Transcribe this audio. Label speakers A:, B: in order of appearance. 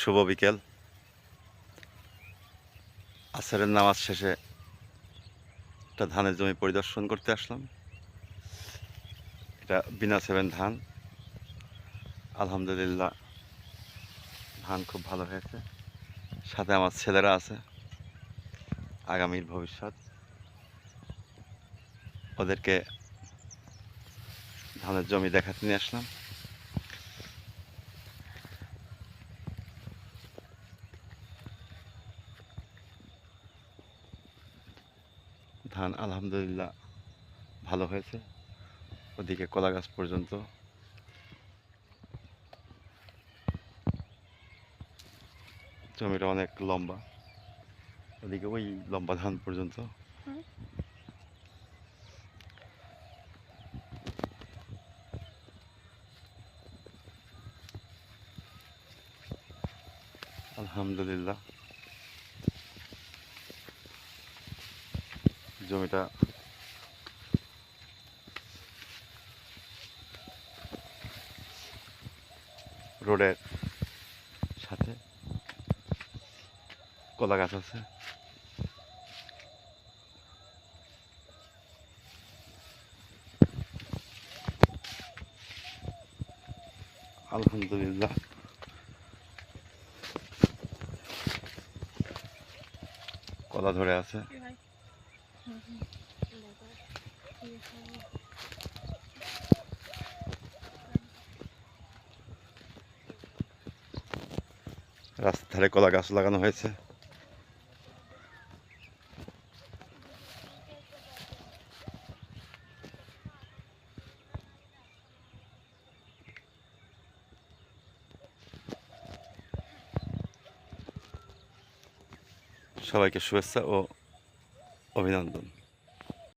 A: শুভ বিকেল। আসরের নামাজ শেষে একটা ধানের জমি পরিদর্শন করতে আসলাম। এটা বিনা সেভেন ধান। আলহামদুলিল্লাহ, ধান খুব ভালো হয়েছে। সাথে আমার ছেলেরা আছে, আগামীর ভবিষ্যৎ। ওদেরকে ধানের জমি দেখাতে নিয়ে আসলাম। ধান আলহামদুলিল্লাহ ভালো হয়েছে। ওদিকে কলা গাছ পর্যন্ত। জমিটা অনেক লম্বা। ওদিকে ওই লম্বা ধান পর্যন্ত। আলহামদুলিল্লাহ। জমিটা। রোডের সাথে কলা গাছ আছে। আলহামদুলিল্লাহ। কলা ধরে আছে। রাস্তার ধারে কলা গাছ লাগানো হয়েছে। সবাইকে শুভেচ্ছা ও অভিনন্দন।